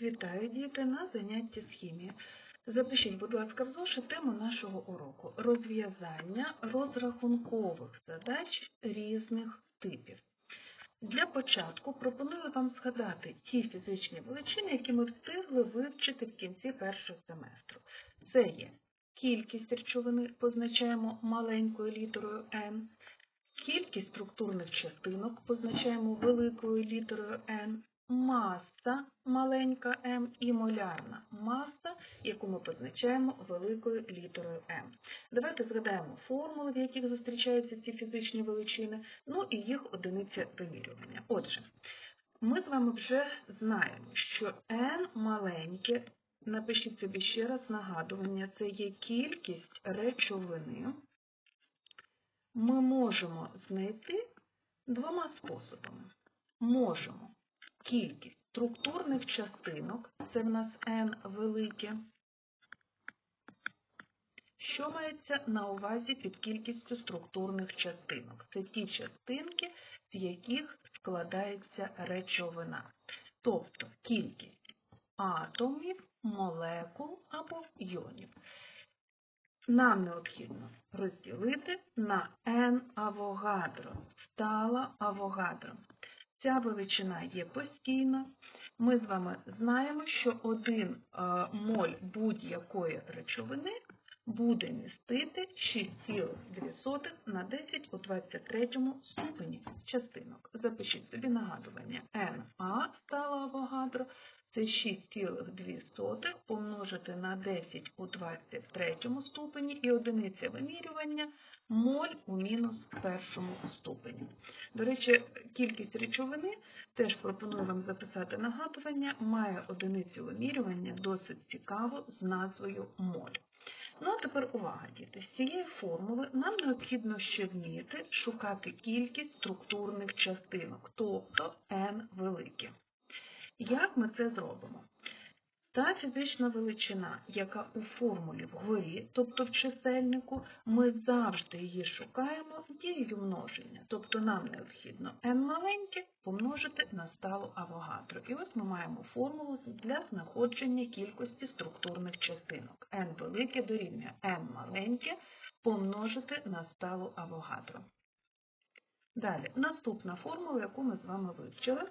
Вітаю, діти, на занятті з хімії. Запишіть, будь ласка, в зошит тему нашого уроку розв'язання розрахункових задач різних типів. Для початку пропоную вам згадати ті фізичні величини, які ми встигли вивчити в кінці першого семестру. Це є кількість речовини, позначаємо маленькою літерою N, кількість структурних частинок позначаємо великою літерою N, маса маленька m і молярна маса, яку ми позначаємо великою літерою m. Давайте згадаємо формули, в яких зустрічаються ці фізичні величини, ну і їх одиниця вимірювання. Отже, ми з вами вже знаємо, що n маленьке, напишіть собі ще раз нагадування, це є кількість речовини. Ми можемо знайти двома способами. Можемо кількість структурних частинок, це в нас n велике. Що мається на увазі під кількістю структурних частинок? Це ті частинки, з яких складається речовина. Тобто кількість атомів, молекул або іонів. Нам необхідно розділити на n авогадро, стала авогадро. Ця величина є постійна. Ми з вами знаємо, що один моль будь-якої речовини буде містити 6,2 на 10 у 23 ступені частинок. Запишіть собі нагадування. Na стала Авогадро це 6,2 помножити на 10 у 23 ступені і одиниця вимірювання моль у мінус першому ступені. До речі, кількість речовини, теж пропоную вам записати нагадування, має одиницю вимірювання досить цікаву з назвою моль. Ну, а тепер увага, діти. З цієї формули нам необхідно ще вміти шукати кількість структурних частинок, тобто n велике. Як ми це зробимо? Та фізична величина, яка у формулі вгорі, тобто в чисельнику, ми завжди її шукаємо дією множення. Тобто нам необхідно n маленьке помножити на сталу авогадро. І ось ми маємо формулу для знаходження кількості структурних частинок. n велике дорівнює n маленьке помножити на сталу авогадро. Далі, наступна формула, яку ми з вами вивчили.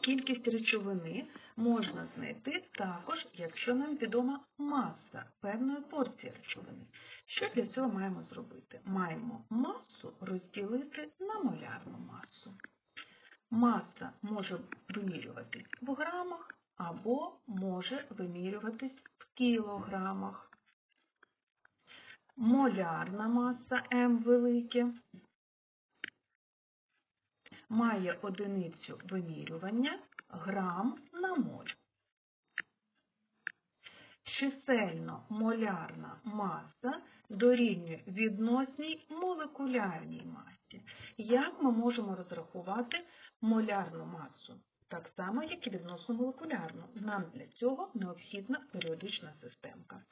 Кількість речовини можна знайти також, якщо нам відома маса певної порції речовини. Що для цього маємо зробити? Маємо масу розділити на молярну масу. Маса може вимірюватись в грамах або може вимірюватись в кілограмах. Молярна маса М велике має одиницю вимірювання грам на моль. Чисельно-молярна маса дорівнює відносній молекулярній масі. Як ми можемо розрахувати молярну масу? Так само, як і відносно молекулярну. Нам для цього необхідна періодична системка.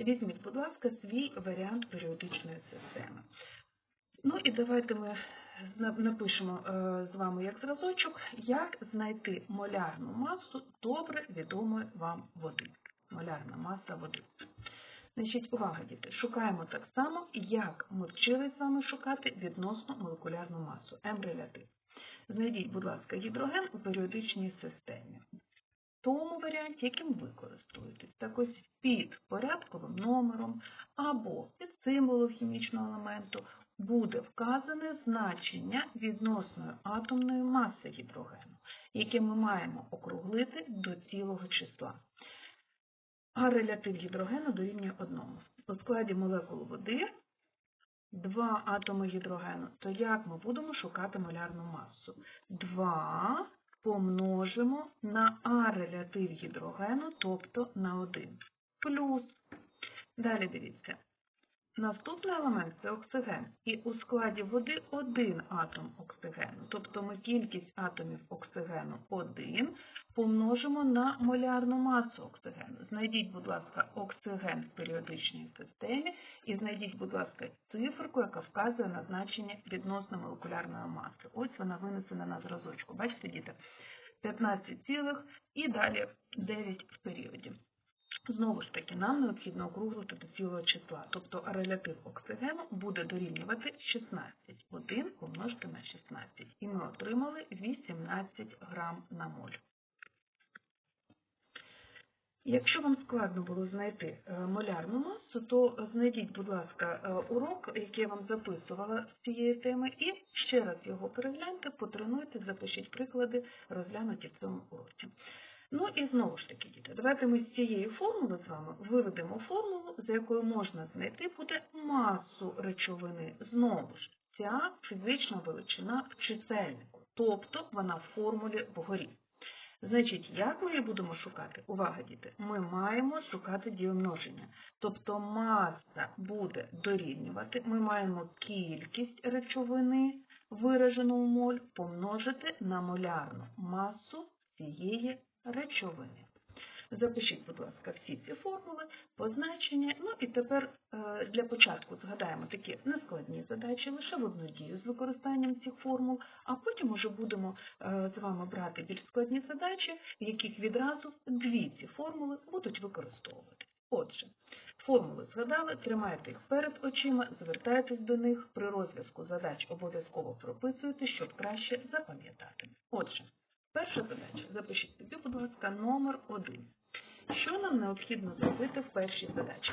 Візьміть, будь ласка, свій варіант періодичної системи. Ну і давайте ми напишемо з вами як зразочок, як знайти молярну масу добре відомої вам води. Молярна маса води. Значить, увага, діти, шукаємо так само, як ми вчились з вами шукати відносно молекулярну масу, М-релятив. Знайдіть, будь ласка, гідроген у періодичній системі. В тому варіанті, яким ви користуєтесь. Так ось під порядковим номером або під символом хімічного елементу буде вказане значення відносної атомної маси гідрогену, яке ми маємо округлити до цілого числа. А релятив гідрогену дорівнює одному. У складі молекул води два атоми гідрогену, то як ми будемо шукати молярну масу? 2 помножимо на А релятив гідрогену, тобто на 1. Плюс. Далі дивіться. Наступний елемент це оксиген. І у складі води один атом оксигену. Тобто ми кількість атомів оксигену 1 помножимо на молярну масу оксигену. Знайдіть, будь ласка, оксиген в періодичній системі і знайдіть, будь ласка, циферку, яка вказує на значення відносно молекулярної маси. Ось вона винесена на зразочку. Бачите, діти? 15 цілих і далі 9 в періоді. Знову ж таки, нам необхідно округлити до цілого числа, тобто реляtiv оксигену буде дорівнювати 16. 1 помножити на 16. І ми отримали 18 грам на моль. Якщо вам складно було знайти е, молярну масу, то знайдіть, будь ласка, е, урок, який я вам записувала з цієї теми, і ще раз його перегляньте, потренуйте, запишіть приклади, розглянуті в цьому уроці. Ну і знову ж таки, діти, давайте ми з цієї формули з вами виведемо формулу, за якою можна знайти буде масу речовини. Знову ж, ця фізична величина в чисельнику, тобто вона в формулі вгорі. Значить, як ми її будемо шукати? Увага, діти, ми маємо шукати діємноження. Тобто маса буде дорівнювати, ми маємо кількість речовини, виражену в моль, помножити на молярну масу цієї речовини. Запишіть, будь ласка, всі ці формули, позначення. Ну і тепер е, для початку згадаємо такі нескладні задачі лише в одну дію з використанням цих формул, а потім уже будемо е, з вами брати більш складні задачі, в яких відразу дві ці формули будуть використовувати. Отже, формули згадали, тримайте їх перед очима, звертайтесь до них, при розв'язку задач обов'язково прописуйте, щоб краще запам'ятати. Отже, перша задача, запишіть собі, будь ласка, номер один. Що нам необхідно зробити в першій задачі?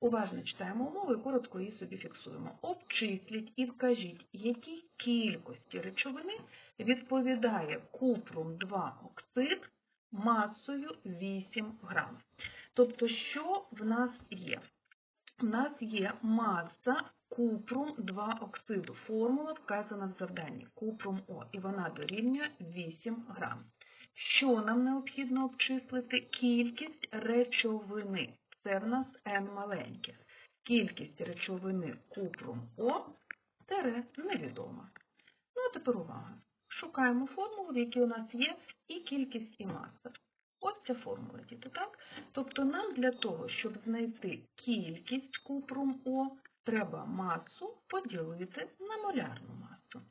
Уважно читаємо умову і коротко її собі фіксуємо. Обчисліть і вкажіть, якій кількості речовини відповідає купрум 2 оксид масою 8 грам. Тобто, що в нас є? У нас є маса купрум 2 оксиду. Формула вказана в завданні купрум О, і вона дорівнює 8 грам. Що нам необхідно обчислити? Кількість речовини. Це в нас n маленьких. Кількість речовини купрум О тере невідома. Ну, а тепер увага. Шукаємо формулу, в якій у нас є і кількість, і маса. Ось ця формула, діти, так? Тобто нам для того, щоб знайти кількість купрум О, треба масу поділити на молярну масу.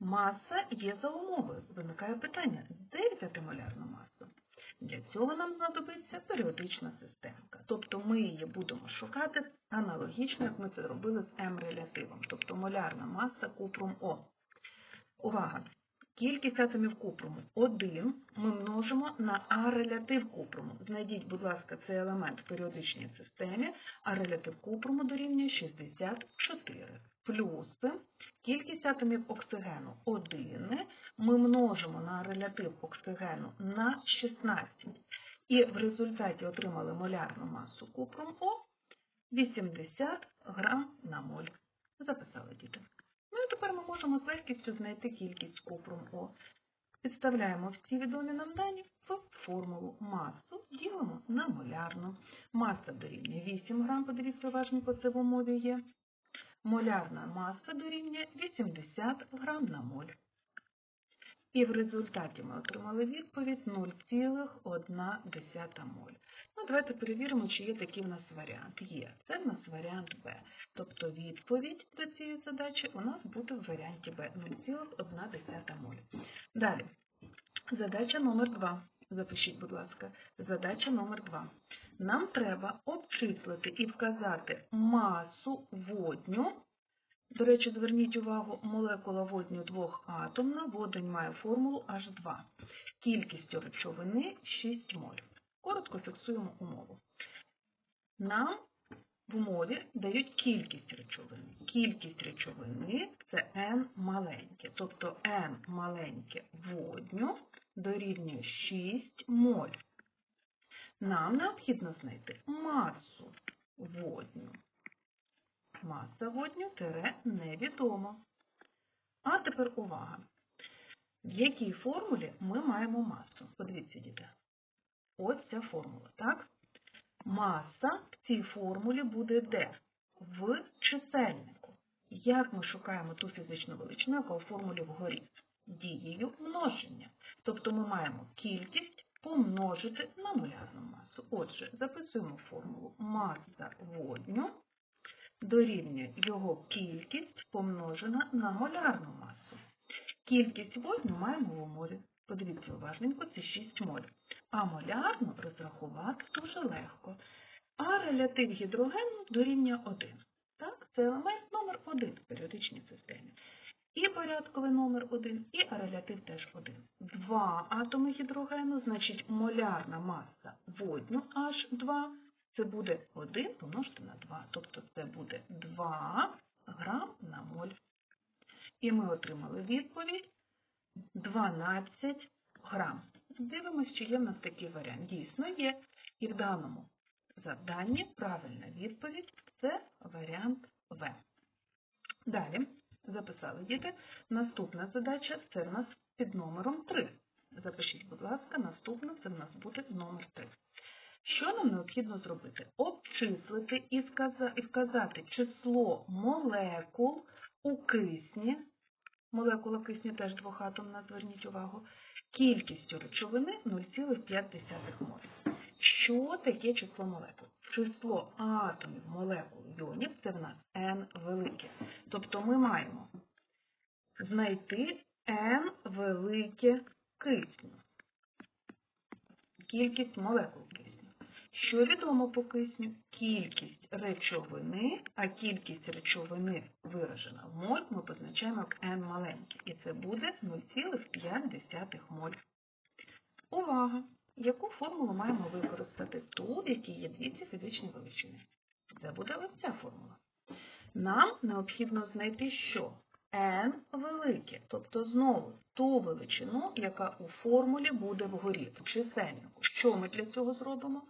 Маса є за умовою. Виникає питання, де взяти молярну масу? Для цього нам знадобиться періодична системка. Тобто ми її будемо шукати аналогічно, як ми це робили з М-релятивом, тобто молярна маса купрум О. Увага! Кількість атомів купруму 1 ми множимо на А-релятив купруму. Знайдіть, будь ласка, цей елемент в періодичній системі, а релятив купруму дорівнює 64. Плюс кількість атомів оксигену 1 ми множимо на релятив оксигену на 16. І в результаті отримали молярну масу купрум О 80 грам на моль. Записали діти. Ну і тепер ми можемо з легкістю знайти кількість купрум О. Підставляємо всі відомі нам дані в формулу масу, ділимо на молярну. Маса дорівнює 8 грам, подивіться уважненько, це в умові є. Молярна маса дорівнює 80 грам на моль. І в результаті ми отримали відповідь 0,1 моль. Ну, давайте перевіримо, чи є такий в нас варіант. Є. Це в нас варіант Б. Тобто відповідь до цієї задачі у нас буде в варіанті Б 0,1 моль. Далі. Задача номер 2. Запишіть, будь ласка. Задача номер 2. Нам треба обчислити і вказати масу водню. До речі, зверніть увагу, молекула водню двохатомна, водень має формулу H2. Кількістю речовини 6 моль. Коротко фіксуємо умову. Нам в умові дають кількість речовини. Кількість речовини це n маленьке. Тобто n маленьке водню дорівнює 6 моль. Нам необхідно знайти масу водню. Маса водню тире невідомо. А тепер увага. В якій формулі ми маємо масу? Подивіться, діти. Ось ця формула, так? Маса в цій формулі буде де? В чисельнику. Як ми шукаємо ту фізичну величину, яка у формулі вгорі? Дією множення. Тобто ми маємо кількість помножити на молярну масу. Отже, записуємо формулу маса водню дорівнює його кількість помножена на молярну масу. Кількість водню маємо в умові. Подивіться уважненько, це 6 моль. А молярну розрахувати дуже легко. А релятив гідрогену дорівнює 1. Так, це елемент номер 1 в періодичній системі. І порядковий номер 1, і релятив теж 1. Два атоми гідрогену, значить молярна маса водню H2, це буде 1 помножити на 2, тобто це буде 2 грам на моль. І ми отримали відповідь 12 грам. Дивимось, чи є в нас такий варіант. Дійсно є. І в даному завданні правильна відповідь це варіант В. Далі записали діти. Наступна задача це в нас під номером 3. Запишіть, будь ласка, наступна це в нас буде номер 3. Що нам необхідно зробити? Обчислити і вказати число молекул у кисні, молекула кисню теж двохатомна, зверніть увагу, кількістю речовини 0,5 моль. Що таке число молекул? Число атомів молекул йонів це в нас n велике. Тобто ми маємо знайти n велике кисню. Кількість молекул. Що відомо по кисню? Кількість речовини, а кількість речовини виражена в моль, ми позначаємо як n маленьке. І це буде 0,5 моль. Увага! Яку формулу маємо використати? Ту, в якій є дві ці фізичні величини. Це буде ось ця формула. Нам необхідно знайти що? n велике, тобто знову ту величину, яка у формулі буде вгорі, в чисельнику. Що ми для цього зробимо?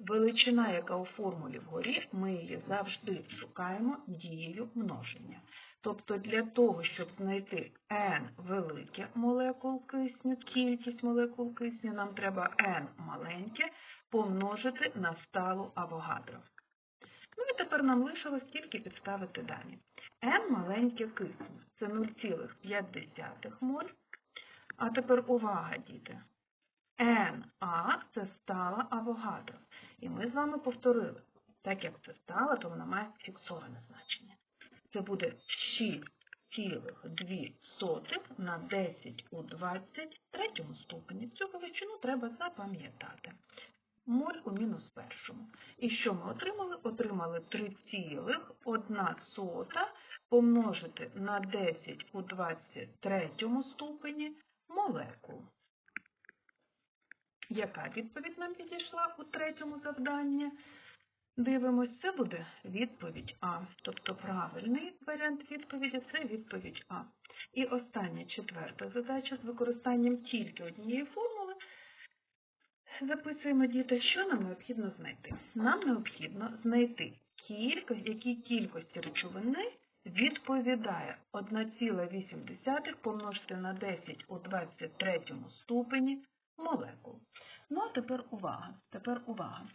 Величина, яка у формулі вгорі, ми її завжди шукаємо дією множення. Тобто для того, щоб знайти n велике молекул кисню, кількість молекул кисню, нам треба n маленьке помножити на сталу Авогадро. Ну і тепер нам лишилось тільки підставити дані. n маленьке кисню – це 0,5 моль. А тепер увага, діти. NA – це стала Авогадро. І ми з вами повторили. Так як це стала, то вона має фіксоване значення. Це буде 6,2 на 10 у 23 ступені. Цю величину треба запам'ятати. Моль у мінус першому. І що ми отримали? Отримали 3,1 помножити на 10 у 23 ступені молекул. Яка відповідь нам підійшла у третьому завданні? Дивимось, це буде відповідь А. Тобто правильний варіант відповіді це відповідь А. І остання четверта задача з використанням тільки однієї формули. Записуємо, діти, що нам необхідно знайти. Нам необхідно знайти кілька, які кількості речовини відповідає 1,8 помножити на 10 у 23 ступені молекул. Ну, а тепер увага. Тепер увага.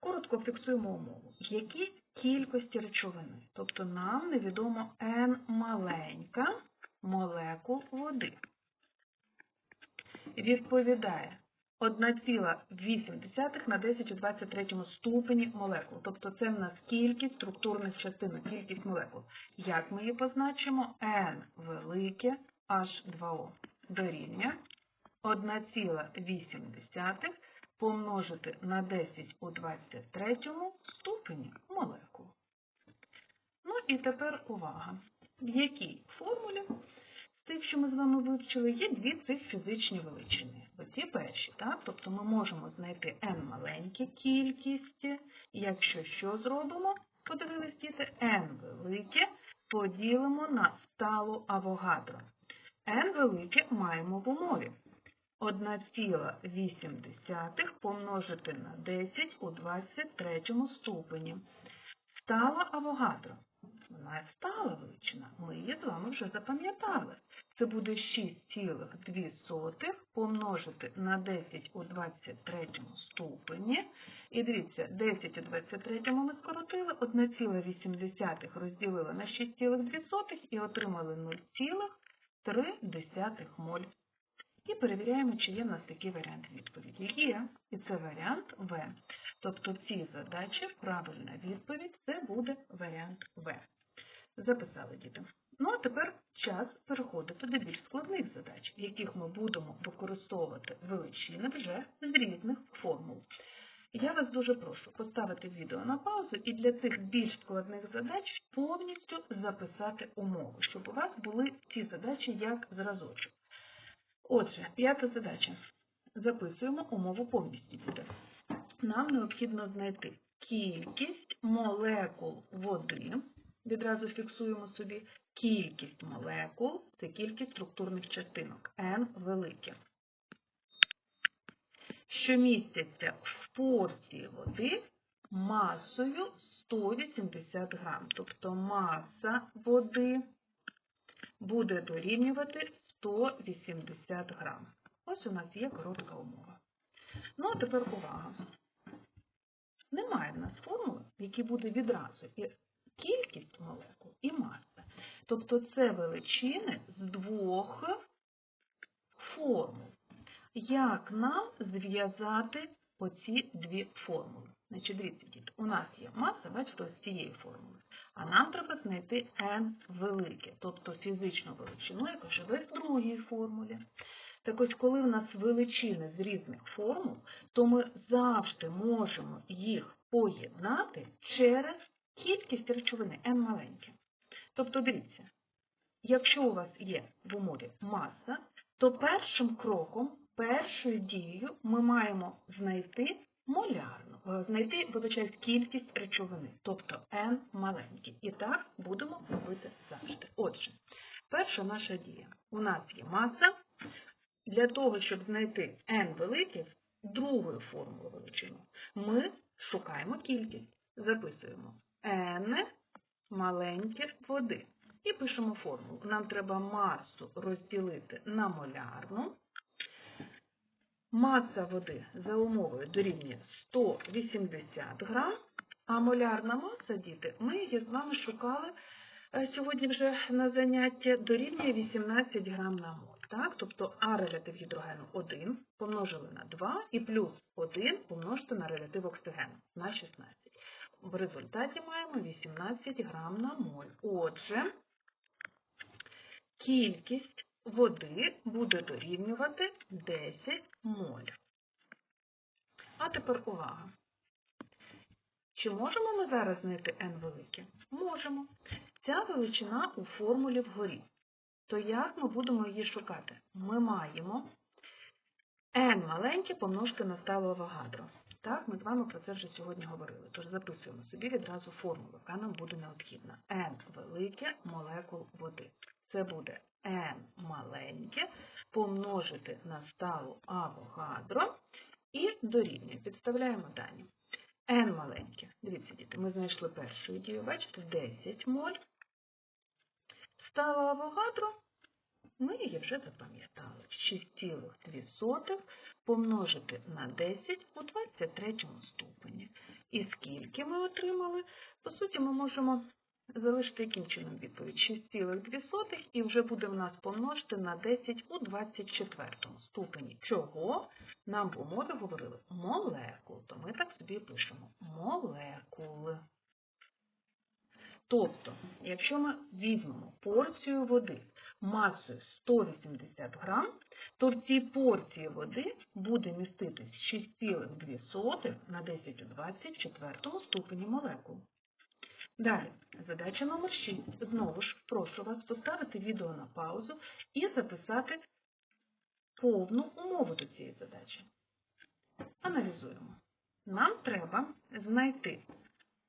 Коротко фіксуємо умову. Які кількості речовини? Тобто нам невідомо n маленька молекул води. Відповідає 1,8 на 10 у 23 ступені молекул. Тобто це в нас кількість структурних частинок, кількість молекул. Як ми її позначимо? n велике H2O дорівнює 1,8 помножити на 10 у 23 ступені молекул. Ну і тепер увага. В якій формулі з тих, що ми з вами вивчили, є дві цих фізичні величини. Оці перші, так? Тобто ми можемо знайти n маленькі кількість, якщо що зробимо, подивились діти, n велике поділимо на сталу Авогадро. N велике маємо в умові. 1,8 помножити на 10 у 23 ступені. Стала Авогадро. Вона стала величина. Ми її з вами вже запам'ятали. Це буде 6,2 помножити на 10 у 23 ступені. І дивіться, 10 у 23 ми скоротили, 1,8 розділили на 6,2 і отримали 0,3 моль. І перевіряємо, чи є в нас такий варіант відповіді. Є, і це варіант В. Тобто в цій задачі правильна відповідь це буде варіант В. Записали діти. Ну а тепер час переходити до більш складних задач, в яких ми будемо використовувати величини вже з різних формул. Я вас дуже прошу поставити відео на паузу і для цих більш складних задач повністю записати умови, щоб у вас були ці задачі як зразочок. Отже, п'ята задача. Записуємо умову повністю буде. Нам необхідно знайти кількість молекул води. Відразу фіксуємо собі кількість молекул це кількість структурних частинок n велике, що містяться в порції води масою 180 грам. Тобто маса води буде дорівнювати 180 грам. Ось у нас є коротка умова. Ну, а тепер увага. Немає в нас формули, в якій буде відразу і кількість молекул, і маса. Тобто це величини з двох формул. Як нам зв'язати оці дві формули? Значить, дивіться, діти, у нас є маса, бачите, ось цієї формули. А нам треба знайти n велике, тобто фізичну величину, яка живе в другій формулі. Так ось, коли в нас величини з різних формул, то ми завжди можемо їх поєднати через кількість речовини n маленьке. Тобто, дивіться, якщо у вас є в умові маса, то першим кроком, першою дією ми маємо знайти молярну, е, знайти, вибачаюсь, кількість речовини, тобто n маленькі. І так будемо робити завжди. Отже, перша наша дія. У нас є маса. Для того, щоб знайти n великих, другою формулою величину, ми шукаємо кількість. Записуємо n маленьких води. І пишемо формулу. Нам треба масу розділити на молярну. Маса води за умовою дорівнює 180 грам, а молярна маса, діти, ми її з вами шукали е, сьогодні вже на заняття, дорівнює 18 грам на моль. Так? Тобто А релятив гідрогену 1 помножили на 2 і плюс 1 помножити на релятив оксигену на 16. В результаті маємо 18 грам на моль. Отже, кількість води буде дорівнювати 10 моль. А тепер увага. Чи можемо ми зараз знайти n велике? Можемо. Ця величина у формулі вгорі. То як ми будемо її шукати? Ми маємо n маленьке помножити на сталу Авогадро. Так, ми з вами про це вже сьогодні говорили. Тож записуємо собі відразу формулу, яка нам буде необхідна. n велике молекул води. Це буде n маленьке помножити на сталу Авогадро і дорівнює. Підставляємо дані. n маленьке. Дивіться, діти, ми знайшли першу дію, бачите, 10 моль. Стала Авогадро, ми її вже запам'ятали. 6,2 помножити на 10 у 23 ступені. І скільки ми отримали? По суті, ми можемо залишити яким чином відповідь 6,2 і вже буде в нас помножити на 10 у 24 ступені. Чого нам в умові говорили молекул, то ми так собі пишемо молекули. Тобто, якщо ми візьмемо порцію води масою 180 грам, то в цій порції води буде міститись 6,2 на 10 у 24 ступені молекул. Далі, задача номер 6. Знову ж прошу вас поставити відео на паузу і записати повну умову до цієї задачі. Аналізуємо. Нам треба знайти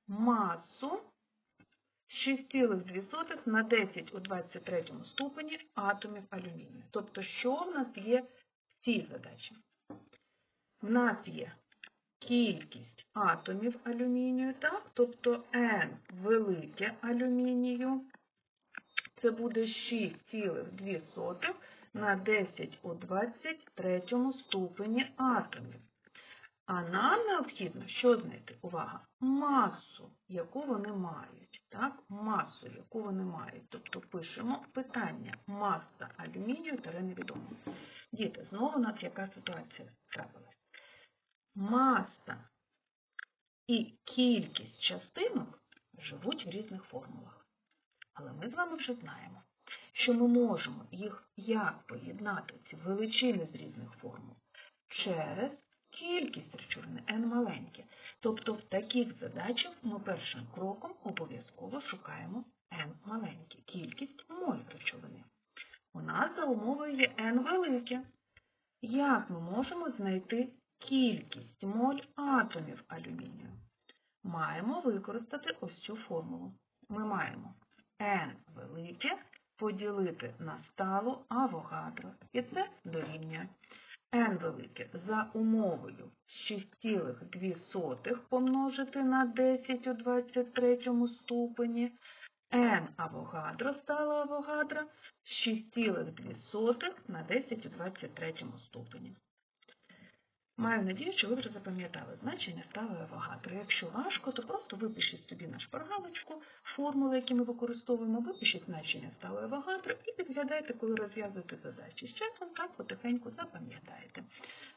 масу 6,2 на 10 у 23 ступені атомів алюмінію. Тобто, що в нас є в цій задачі? В нас є кількість атомів алюмінію, так? тобто N велике алюмінію, це буде 6,2 на 10 у 23 ступені атомів. А нам необхідно що знайти? Увага! Масу, яку вони мають. Так? Масу, яку вони мають. Тобто пишемо питання маса алюмінію та невідомо. Діти, знову у нас яка ситуація трапилась? Маса і кількість частинок живуть в різних формулах. Але ми з вами вже знаємо, що ми можемо їх як поєднати, ці величини з різних формул, через кількість речовини n маленьке. Тобто в таких задачах ми першим кроком обов'язково шукаємо n маленьке, кількість моль речовини. У нас за умовою є n велике. Як ми можемо знайти кількість моль атомів алюмінію? Маємо використати ось цю формулу. Ми маємо n велике поділити на сталу авогадро. І це дорівнює n велике за умовою 6,2 помножити на 10 у 23 ступені, n авогадро стала авогадро 6,2 на 10 у 23 ступені. Маю надію, що ви вже запам'ятали значення стали авогадро. Якщо важко, то просто випишіть собі на шпаргалочку формули, які ми використовуємо, випишіть значення стали авогадро і підглядайте, коли розв'язуєте задачі. З часом так потихеньку запам'ятаєте.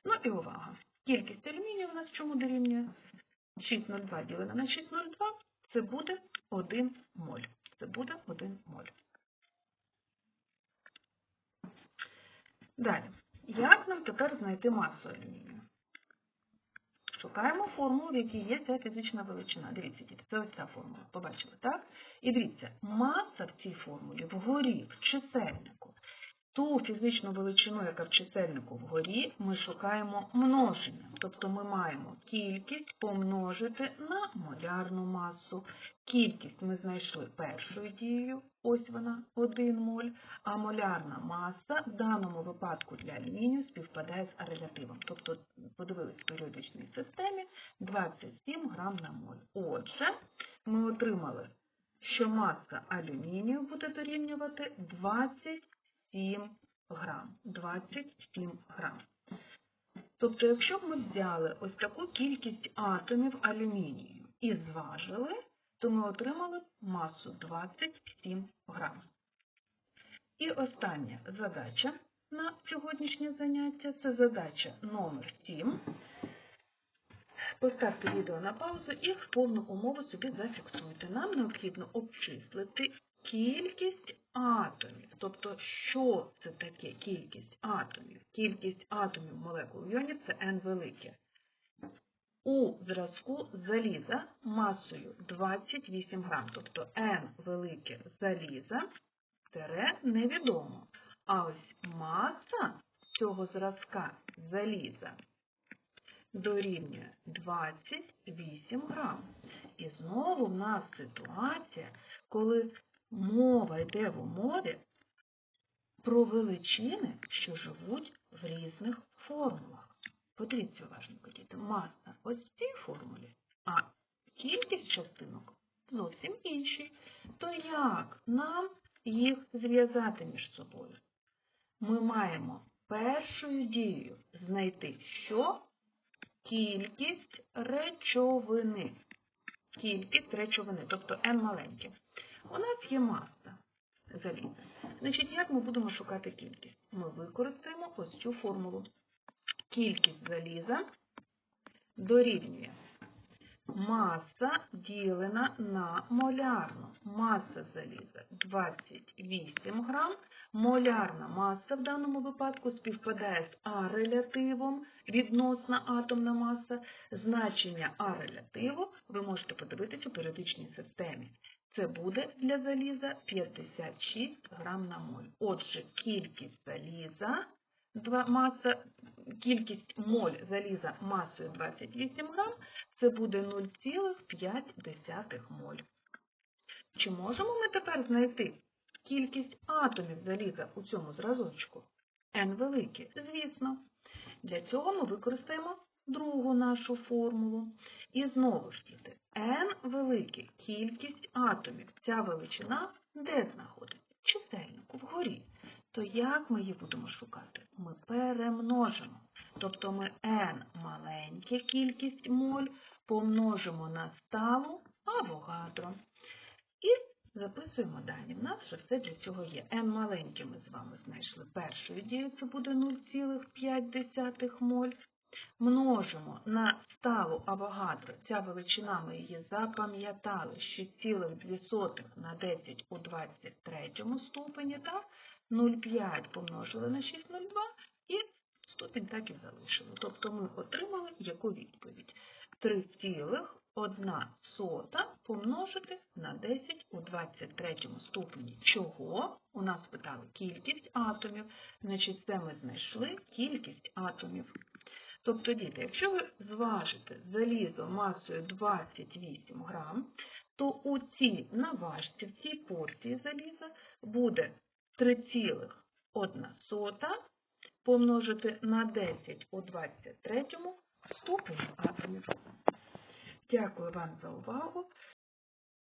Ну і увага! Кількість алюмінію у нас чому дорівнює? 6,02 ділено на 6,02 це буде 1 моль. Це буде 1 моль. Далі. Як нам тепер знайти масу алюмінію? Шукаємо формулу, в якій є ця фізична величина. Дивіться, діти, це ось ця формула. Побачили, так? І дивіться, маса в цій формулі вгорі, в чисельнику. Ту фізичну величину, яка в чисельнику вгорі, ми шукаємо множенням. Тобто ми маємо кількість помножити на молярну масу. Кількість ми знайшли першою дією, ось вона, 1 моль, а молярна маса в даному випадку для алюмінію співпадає з арелятивом. Тобто, подивились в періодичній системі 27 грам на моль. Отже, ми отримали, що маса алюмінію буде дорівнювати 27 грам. 27 грам. Тобто, якщо б ми взяли ось таку кількість атомів алюмінію і зважили, то ми отримали масу 27 грам. І остання задача на сьогоднішнє заняття це задача номер 7. Поставте відео на паузу і в повну умову собі зафіксуйте. Нам необхідно обчислити кількість атомів. Тобто, що це таке кількість атомів? Кількість атомів молекул в йоні це n велике. У зразку заліза масою 28 грам, тобто n велике заліза тере невідомо. А ось маса цього зразка заліза дорівнює 28 грам. І знову в нас ситуація, коли мова йде в умові про величини, що живуть в різних формулах. Подивіться уважно, діти, маса ось в цій формулі, а кількість частинок зовсім інші. То як нам їх зв'язати між собою? Ми маємо першою дією знайти, що кількість речовини. Кількість речовини, тобто n маленьке. У нас є маса заліза. Значить, як ми будемо шукати кількість? Ми використаємо ось цю формулу. Кількість заліза дорівнює маса ділена на молярну. Маса заліза 28 грам. Молярна маса в даному випадку співпадає з А релятивом, відносна атомна маса. Значення А релятиву ви можете подивитися у періодичній системі. Це буде для заліза 56 грам на моль. Отже, кількість заліза, маса, кількість моль заліза масою 28 грам, це буде 0,5 моль. Чи можемо ми тепер знайти кількість атомів заліза у цьому зразочку? N велике, звісно. Для цього ми використаємо другу нашу формулу. І знову ж діти, n велике кількість атомів. Ця величина де знаходиться? Чисельнику, вгорі. То як ми її будемо шукати? Ми перемножимо. Тобто ми n маленьке кількість моль помножимо на сталу авогадро. І записуємо дані. В нас вже все для цього є. n маленьке ми з вами знайшли першою дією, це буде 0,5 моль. Множимо на сталу Авогадро. Ця величина ми її запам'ятали 6,2 на 10 у 23 ступені, так? 0,5 помножили на 6,02 і ступінь так і залишили. Тобто ми отримали яку відповідь? 3,1 помножити на 10 у 23 ступені. Чого? У нас питали кількість атомів. Значить, це ми знайшли кількість атомів. Тобто, діти, якщо ви зважите залізо масою 28 грам, то у цій наважці, в цій порції заліза буде 3,1 помножити на 10 у 23 ступені атомів. Дякую вам за увагу.